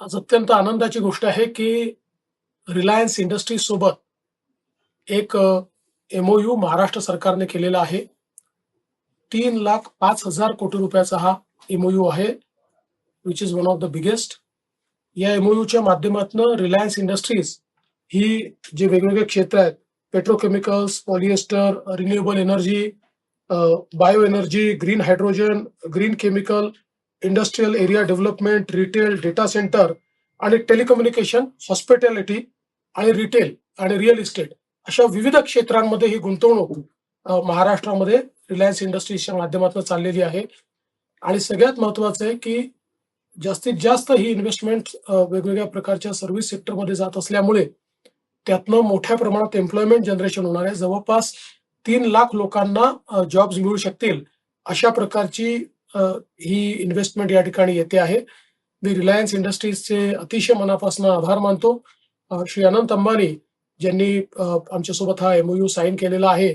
आज अत्यंत आनंदाची गोष्ट आहे की रिलायन्स इंडस्ट्री सोबत एक एमओयू महाराष्ट्र सरकारने केलेला आहे. तीन लाख पाच हजार कोटी रुपयाचा हा एमओयू आहे which is one of the biggest या एमओयूच्या माध्यमातून रिलायन्स इंडस्ट्रीज ही जे वेगवेगळे क्षेत्र आहेत petrochemicals polyester renewable energy bio energy green hydrogen green chemical industrial area development retail data centre आणि टेलिकम्युनिकेशन हॉस्पिटॅलिटी आणि रिटेल आणि रिअल इस्टेट अशा विविध क्षेत्रांमध्ये ही गुंतवणूक महाराष्ट्रामध्ये रिलायन्स इंडस्ट्रीजच्या माध्यमातून चाललेली आहे. आणि सगळ्यात महत्वाचं आहे की जास्तीत जास्त ही इन्व्हेस्टमेंट वेगवेगळ्या प्रकारच्या सर्व्हिस सेक्टरमध्ये जात असल्यामुळे त्यातनं मोठ्या प्रमाणात एम्प्लॉयमेंट जनरेशन होणार आहे. जवळपास तीन लाख लोकांना जॉब्स मिळू शकतील अशा प्रकारची ही इन्व्हेस्टमेंट या ठिकाणी येते आहे. मी रिलायन्स इंडस्ट्रीजचे अतिशय मनापासून आभार मानतो. श्री अनंत अंबानी ज्यांनी आमच्यासोबत हा एमओयू साईन केलेला आहे.